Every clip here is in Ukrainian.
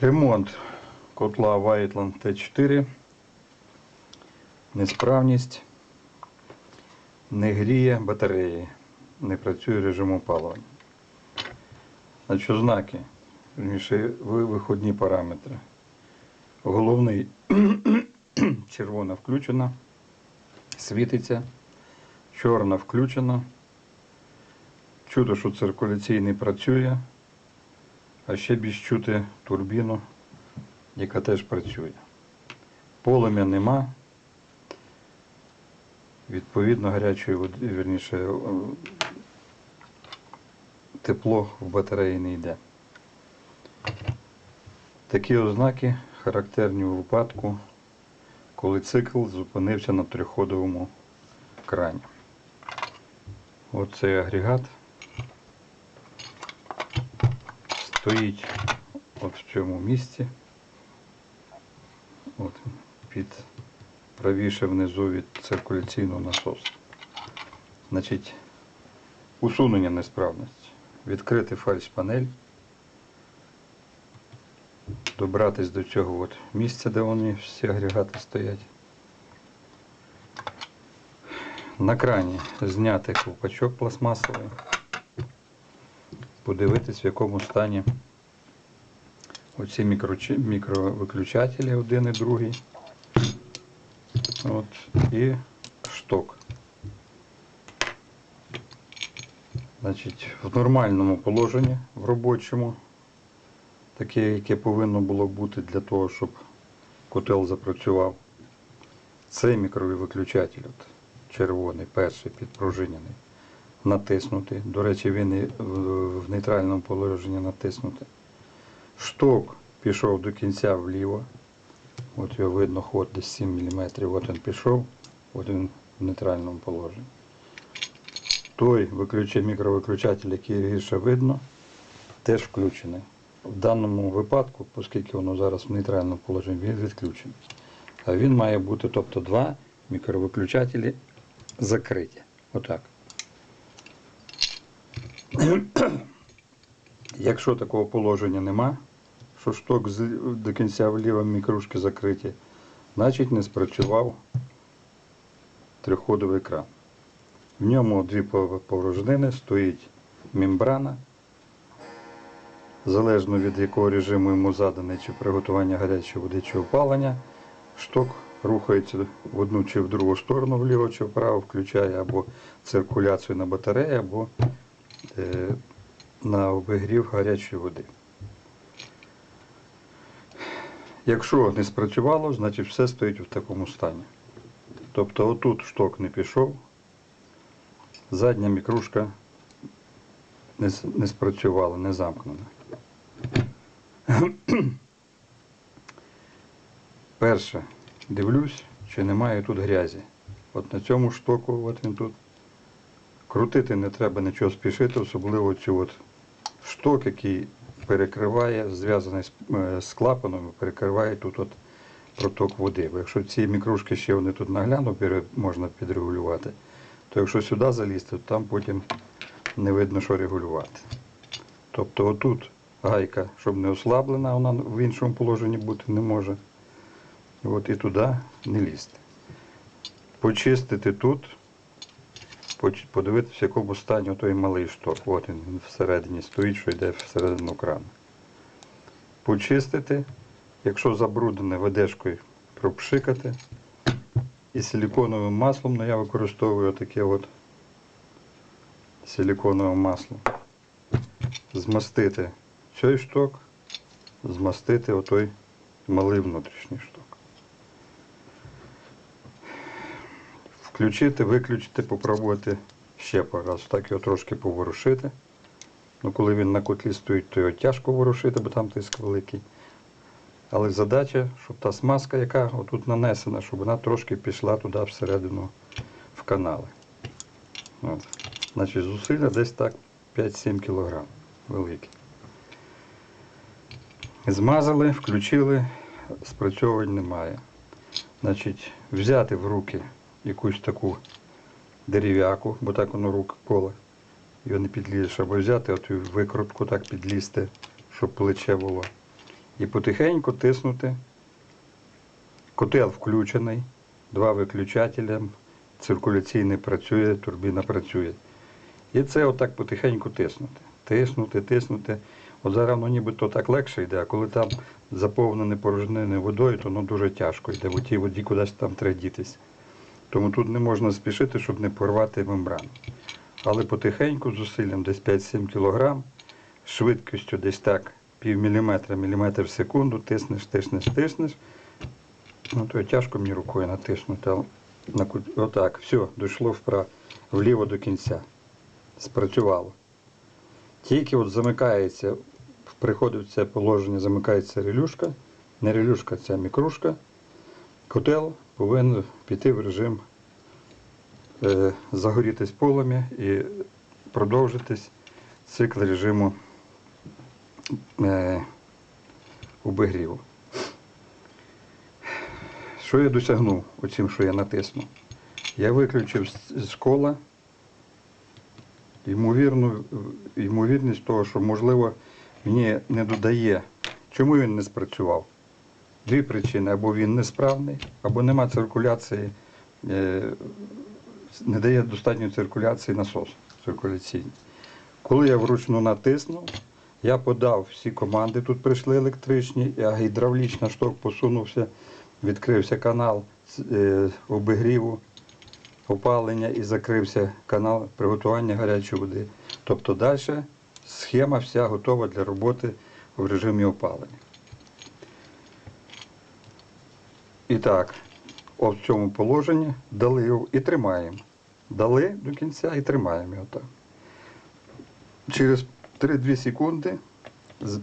Ремонт котла Whiteland T4. Несправність. Не гріє батареї. Не працює режим опалювання. Значить, вірніше, виходні параметри. Головний червона включена, світиться, чорна включена. Чудо, що циркуляційний працює, а ще більш чути турбіну, яка теж працює. Полум'я нема. Відповідно, гарячої води, вірніше, е, тепло в батареї не йде. Такі ознаки характерні у випадку, коли цикл зупинився на триходовому крані. От цей агрегат стоїть от в цьому місці. От під правіше внизу від циркуляційного насосу. Значить, усунення несправності. Відкрити фальш-панель. Добратись до цього от місця, де вони всі агрегати стоять. На крані зняти ковпачок пластмасовий. Подивитись, в якому стані оці мікровиключателі один і другий. От, і шток. Значить, в нормальному положенні, в робочому, таке, яке повинно було бути для того, щоб котел запрацював. Цей мікровий виключатель, от, червоний, перший підпружинений, натиснути. До речі, він і в, в нейтральному положенні натиснути. Шток пішов до кінця вліво. От його видно, ход десь 7 мм. От він пішов, от він в нейтральному положенні. Той виключай, мікровиключатель, який гірше видно, теж включений. В даному випадку, оскільки воно зараз в нейтральному положенні, він відключений. А він має бути, тобто два мікровиключателі закриті. Отак. Якщо такого положення нема, що шток до кінця вліво мікрушки закриті, значить не спрацював триходовий кран. В ньому дві порожнини, стоїть мембрана, залежно від якого режиму йому заданий, чи приготування гарячої води, чи опалення, шток рухається в одну чи в другу сторону, вліво чи вправо, включає або циркуляцію на батареї, або е, на обігрів гарячої води. Якщо не спрацювало, значить все стоїть в такому стані. Тобто отут шток не пішов, задня мікрушка не, не спрацювала, не замкнена. Перше, дивлюсь, чи немає тут грязі. От на цьому штоку, от він тут. Крутити не треба нічого спішити, особливо цю от шток, який перекриває, зв'язаний з, е, з клапаном, перекриває тут от проток води. Бо якщо ці мікрушки ще вони тут нагляну можна підрегулювати, то якщо сюди залізти, то там потім не видно, що регулювати. Тобто отут гайка, щоб не ослаблена, вона в іншому положенні бути не може. От і туди не лізти. Почистити тут, подивитися, в якому стані той малий шток. От він всередині стоїть, що йде всередину крану. Почистити, якщо забруднене ведешкою, пропшикати. І силіконовим маслом, ну я використовую таке от силіконове масло. Змастити цей шток, змастити отой малий внутрішній шток. Включити, виключити, попробувати ще пару раз. Так його трошки поворушити. Ну, коли він на котлі стоїть, то його тяжко ворушити, бо там тиск великий. Але задача, щоб та смазка, яка отут нанесена, щоб вона трошки пішла туди всередину в канали. От. Значить, зусилля десь так 5-7 кг великі. Змазали, включили, спрацьовувань немає. Значить, взяти в руки якусь таку дерев'яку, бо так воно рук коле. Його не підлізеш, або взяти оту викрутку, так підлізти, щоб плече було. і потихеньку тиснути. Котел включений, два виключателя, циркуляційний працює, турбіна працює. І це отак потихеньку тиснути. Тиснути, тиснути. От зараз воно нібито так легше йде, а коли там заповнене порожниною водою, то воно дуже тяжко йде. В тій воді кудись там треба дітись. Тому тут не можна спішити, щоб не порвати мембрану. Але потихеньку, зусиллям десь 5-7 кг, швидкістю десь так пів міліметра, міліметр в секунду, тиснеш, тиснеш, тиснеш. Ну, то тяжко мені рукою натиснути. На, отак, все, дійшло вправо, вліво до кінця. Спрацювало. Тільки от замикається, приходить в це положення, замикається релюшка, не релюшка, це мікрушка. Котел повинен піти в режим е, загорітись полум'я і продовжитись цикл режиму е, обігріву. Що я досягнув оцім, що я натиснув? Я виключив з- кола ймовірність того, що, можливо, мені не додає. Чому він не спрацював? Дві причини: або він несправний, або нема циркуляції, е, не дає достатньої циркуляції насос циркуляційний. Коли я вручну натиснув, я подав всі команди, тут прийшли електричні, а гідравлічна шток посунувся, відкрився канал е, обігріву, опалення і закрився канал приготування гарячої води. Тобто далі схема вся готова для роботи в режимі опалення. І так, от в цьому положенні дали його і тримаємо. Дали до кінця і тримаємо його так. Через 3-2 секунди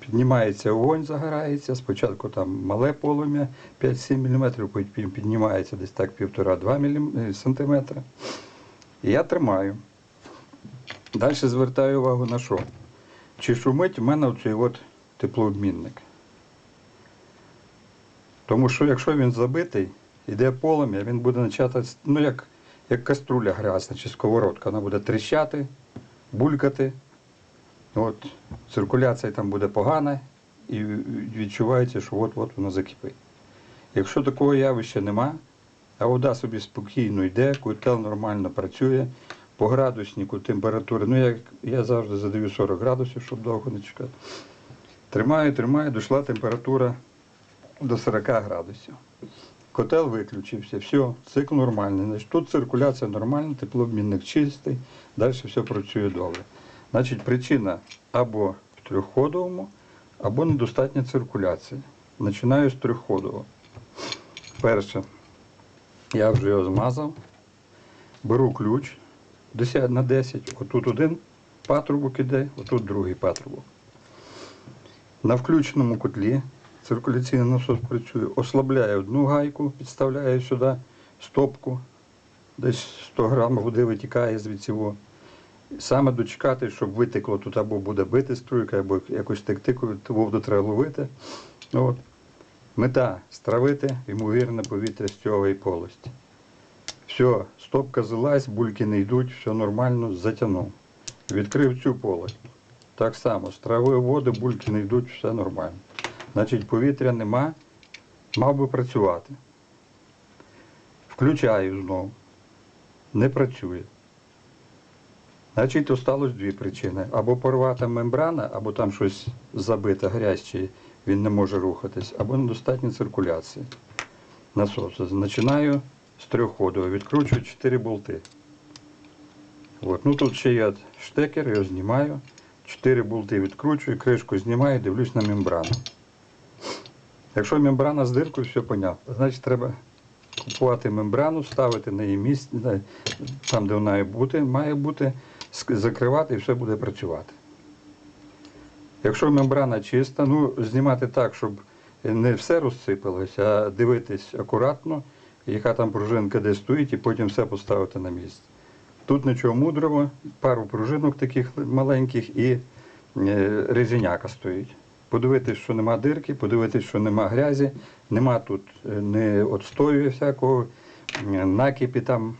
піднімається вогонь, загорається. Спочатку там мале полум'я 5-7 мм, потім піднімається десь так 1,5-2 см. І я тримаю. Далі звертаю увагу на що? Чи шумить в мене оцей от теплообмінник. Тому що якщо він забитий, йде полум'я, він буде почати, ну як, як каструля грязна чи сковородка, вона буде тріщати, булькати. От, циркуляція там буде погана і відчувається, що от-от воно закипить. Якщо такого явища нема, а вода собі спокійно йде, котел нормально працює, по градуснику температури, ну як я завжди задаю 40 градусів, щоб довго не чекати. Тримаю, тримаю, дійшла температура до 40 градусів. Котел виключився, все, цикл нормальний. Значить, тут циркуляція нормальна, теплообмінник чистий, далі все працює добре. Значить, причина або в трьохходовому, або недостатня циркуляція. Починаю з трьохходового. Перше, я вже його змазав, беру ключ 10 на 10, отут один патрубок іде, отут другий патрубок. На включеному котлі циркуляційний насос працює, ослабляє одну гайку, підставляє сюди стопку, десь 100 грам води витікає звідси. Саме дочекати, щоб витекло тут або буде бити струйка, або якось текти, коли воду треба ловити. От. Мета стравити ймовірне повітря з цього полості. Все, стопка злазь, бульки не йдуть, все нормально, затягнув. Відкрив цю полость. Так само, стравив воду, бульки не йдуть, все нормально. Значить, повітря нема, мав би працювати. Включаю знову. Не працює. Значить, осталось дві причини. Або порвата мембрана, або там щось забите, грязь, чи він не може рухатись, або недостатня циркуляція насосу. Починаю з трьохходового, відкручую 4 болти. От. Ну, тут ще є штекер, його знімаю. 4 болти відкручую, кришку знімаю, дивлюсь на мембрану. Якщо мембрана з диркою, все понятно. Значить, треба купувати мембрану, ставити на її місце, там, де вона бути, має бути, закривати і все буде працювати. Якщо мембрана чиста, ну, знімати так, щоб не все розсипалося, а дивитись акуратно, яка там пружинка де стоїть, і потім все поставити на місце. Тут нічого мудрого, пару пружинок таких маленьких і е, резиняка стоїть. Подивитись, що нема дирки, подивитись, що нема грязі, нема тут е, не отстою всякого, е, накипі там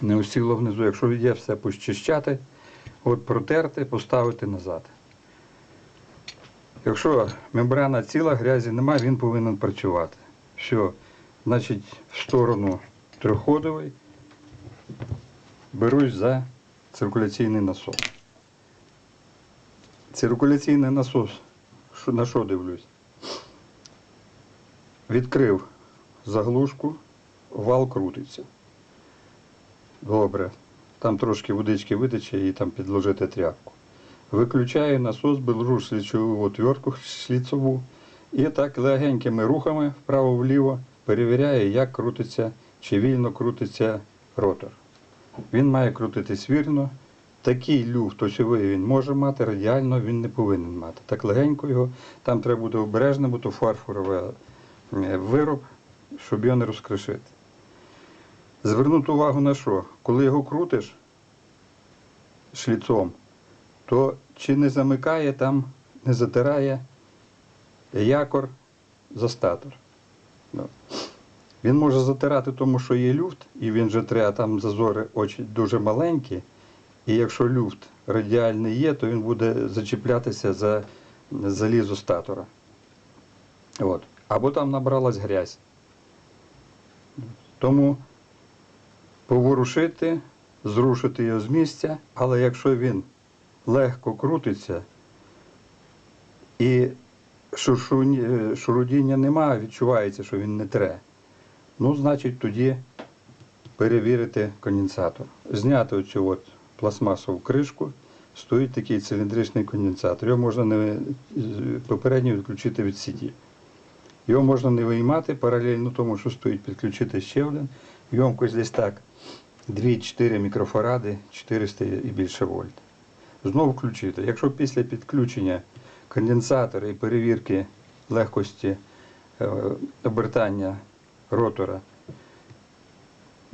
не усіло внизу. Якщо є все почищати, от протерти, поставити назад. Якщо мембрана ціла, грязі немає, він повинен працювати. Все, значить, в сторону трьохходовий берусь за циркуляційний насос. Циркуляційний насос, на що дивлюсь? Відкрив заглушку, вал крутиться. Добре. Там трошки водички витече і там підложити тряпку. Виключаю насос, беру шліцову отвертку шліцову і так легенькими рухами вправо-вліво перевіряю, як крутиться, чи вільно крутиться ротор. Він має крутитись вірно. Такий люфт осьовий він може мати, радіально він не повинен мати. Так легенько його, там треба бути обережним, бо то фарфоровий е, вироб, щоб його не розкришити. Звернути увагу на що? Коли його крутиш шліцом, то чи не замикає там, не затирає якор за статор. Ну. Він може затирати тому, що є люфт, і він же треба, там зазори очі дуже маленькі. І якщо люфт радіальний є, то він буде зачіплятися за залізо статора. От. Або там набралась грязь. Тому поворушити, зрушити його з місця, але якщо він легко крутиться і шурудіння немає, відчувається, що він не тре, ну, значить, тоді перевірити конденсатор. Зняти оцю от пластмасову кришку, стоїть такий циліндричний конденсатор. Його можна не, попередньо відключити від сіті. Його можна не виймати паралельно тому, що стоїть підключити ще один. Йомкость десь так 2-4 мікрофаради, 400 і більше вольт. Знову включити. Якщо після підключення конденсатора і перевірки легкості е, обертання ротора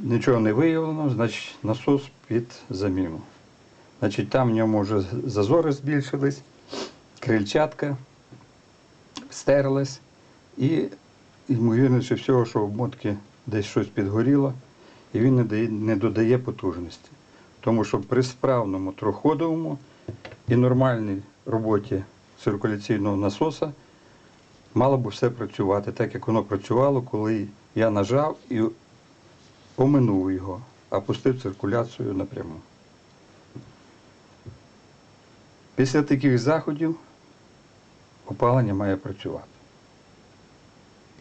нічого не виявлено, значить насос під заміну. Значить, там в ньому вже зазори збільшились, крильчатка стерлась і ймовірніше всього, що в обмотки десь щось підгоріло, і він не, дає, не додає потужності. Тому що при справному троходовому і нормальній роботі циркуляційного насоса мало б все працювати так, як воно працювало, коли я нажав і поминув його, а пустив циркуляцію напряму. Після таких заходів опалення має працювати.